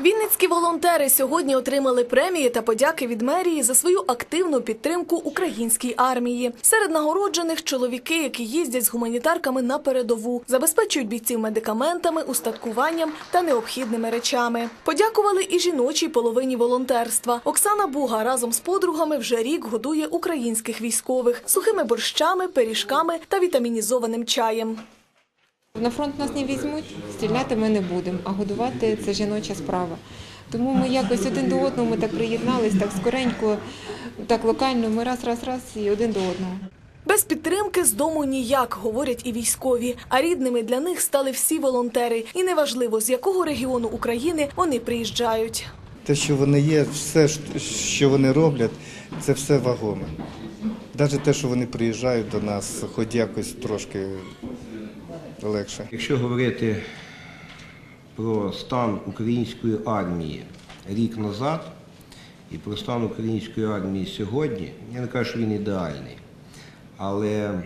Вінницькі волонтери сьогодні отримали премії та подяки від мерії за свою активну підтримку українській армії. Серед нагороджених чоловіки, які їздять з гуманітарками на передову, забезпечують бійців медикаментами, устаткуванням та необхідними речами. Подякували і жіночій половині волонтерства. Оксана Буга разом з подругами вже рік годує українських військових сухими борщами, пиріжками та вітамінізованим чаєм. На фронт нас не візьмуть, стріляти ми не будемо, а годувати це жіноча справа. Тому ми якось один до одного ми так приєднались, так скоренько, так локально, ми раз, раз, раз і один до одного. Без підтримки з дому ніяк, говорять і військові. А рідними для них стали всі волонтери. І неважливо, з якого регіону України вони приїжджають. Те, що вони є, все, що вони роблять, це все вагоме. Навіть те, що вони приїжджають до нас, хоч якось трошки легше. Якщо говорити про стан української армії рік назад і про стан української армії сьогодні, я не кажу, що він ідеальний, але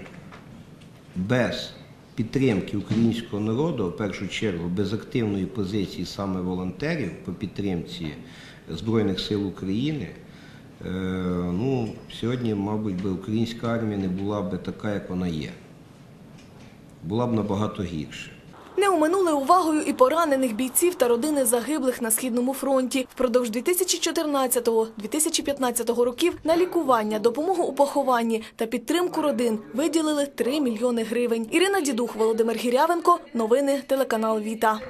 без підтримки українського народу, в першу чергу, без активної позиції саме волонтерів по підтримці Збройних сил України, е, ну, сьогодні, мабуть, би українська армія не була б така, як вона є. Була б набагато гірше. Не оминули увагою і поранених бійців та родини загиблих на східному фронті. Впродовж 2014-2015 років на лікування, допомогу у похованні та підтримку родин виділили 3 мільйони гривень. Ірина Дідух, Володимир Гірявенко. Новини телеканал Віта.